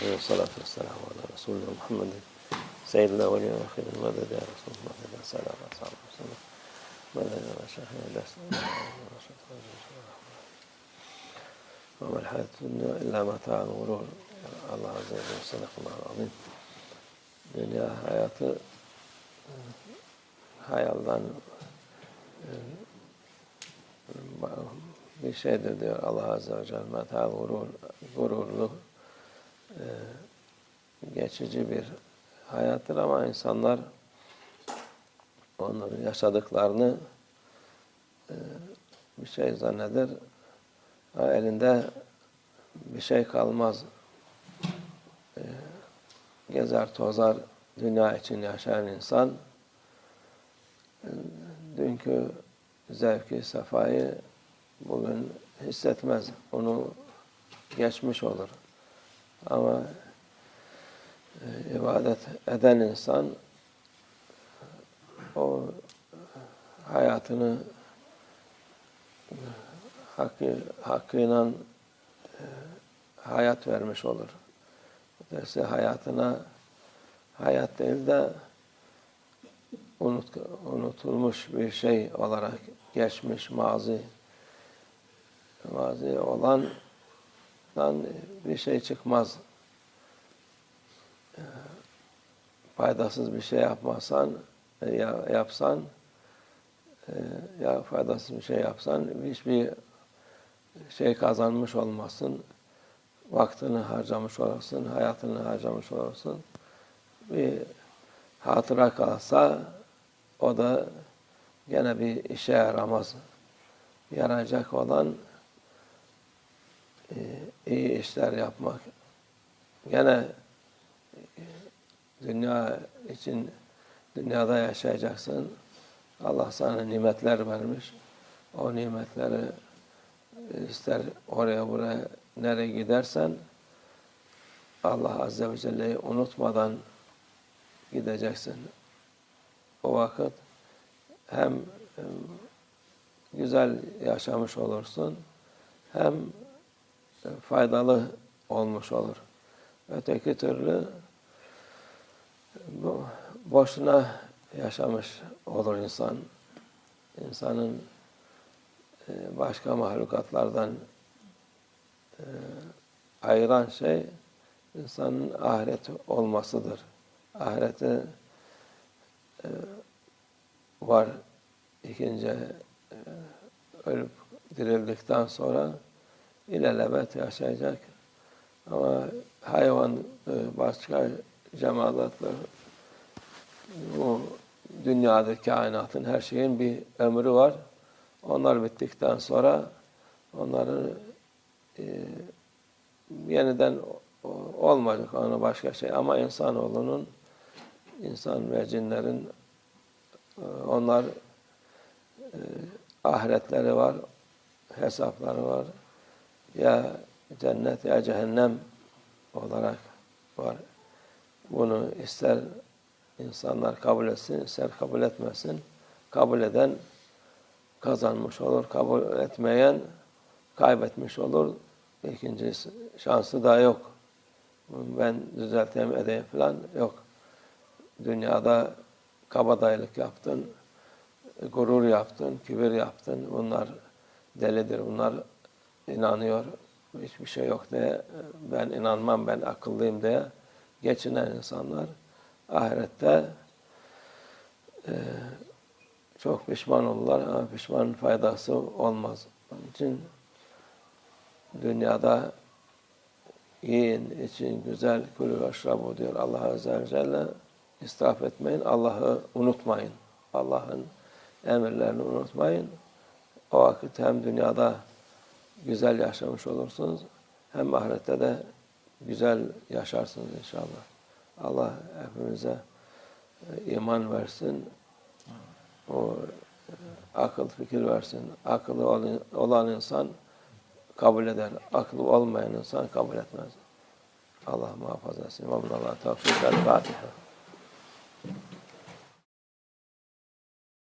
الرحيم والصلاة والسلام على رسولنا محمد. سيد الأولين والآخرين مدد يا رسول الله. مدد يا سلام صاحب وسلم. مدد يا شيخنا درس وما الحياة الدنيا إلا متاع الغرور. الله عز وجل صدق الله العظيم. hayatı hayaldan bir şeydir diyor Allah Azze ve Celle. Meta gurur, gururlu, e, geçici bir hayattır ama insanlar onları yaşadıklarını e, bir şey zanneder. Elinde bir şey kalmaz. E, gezer tozar dünya için yaşayan insan e, dünkü zevki, sefayı bugün hissetmez. Onu geçmiş olur. Ama ibadet eden insan o hayatını hakkı, hakkıyla e, hayat vermiş olur. Derse hayatına hayat değil de unut, unutulmuş bir şey olarak geçmiş mazi mazi olandan bir şey çıkmaz. Faydasız bir şey yapmazsan ya yapsan ya faydasız bir şey yapsan hiçbir şey kazanmış olmasın. Vaktini harcamış olursun, hayatını harcamış olursun. Bir hatıra kalsa o da gene bir işe yaramaz. Yarayacak olan e, iyi işler yapmak. Gene e, dünya için dünyada yaşayacaksın. Allah sana nimetler vermiş. O nimetleri ister oraya buraya nereye gidersen Allah Azze ve Celle'yi unutmadan gideceksin. O vakit hem güzel yaşamış olursun hem faydalı olmuş olur. Öteki türlü bu boşuna yaşamış olur insan. İnsanın başka mahlukatlardan ayıran şey insanın ahiret olmasıdır. Ahireti var ikinci ölüp dirildikten sonra ilelebet yaşayacak. Ama hayvan, başka cemaatler bu dünyada kainatın her şeyin bir ömrü var. Onlar bittikten sonra onların e, yeniden olmayacak ona başka şey. Ama insanoğlunun, insan ve cinlerin e, onlar e, ahiretleri var, hesapları var. Ya cennet ya cehennem olarak var. Bunu ister insanlar kabul etsin, ister kabul etmesin. Kabul eden kazanmış olur, kabul etmeyen kaybetmiş olur. İkinci şansı da yok. Ben düzelteyim edeyim falan yok. Dünyada kabadayılık yaptın, gurur yaptın, kibir yaptın. Bunlar delidir. Bunlar inanıyor. Hiçbir şey yok diye ben inanmam, ben akıllıyım diye geçinen insanlar ahirette e, çok pişman olurlar ama pişmanın faydası olmaz. Onun için dünyada yiyin, için güzel kulü ve şrabu diyor Allah Azze ve Celle. İsraf etmeyin, Allah'ı unutmayın. Allah'ın emirlerini unutmayın. O vakit hem dünyada güzel yaşamış olursunuz, hem ahirette de güzel yaşarsınız inşallah. Allah hepimize iman versin, o akıl fikir versin. Akıllı olan insan kabul eder. Akıllı olmayan insan kabul etmez. Allah muhafaza etsin. Allah tavsiye eder. Fatiha.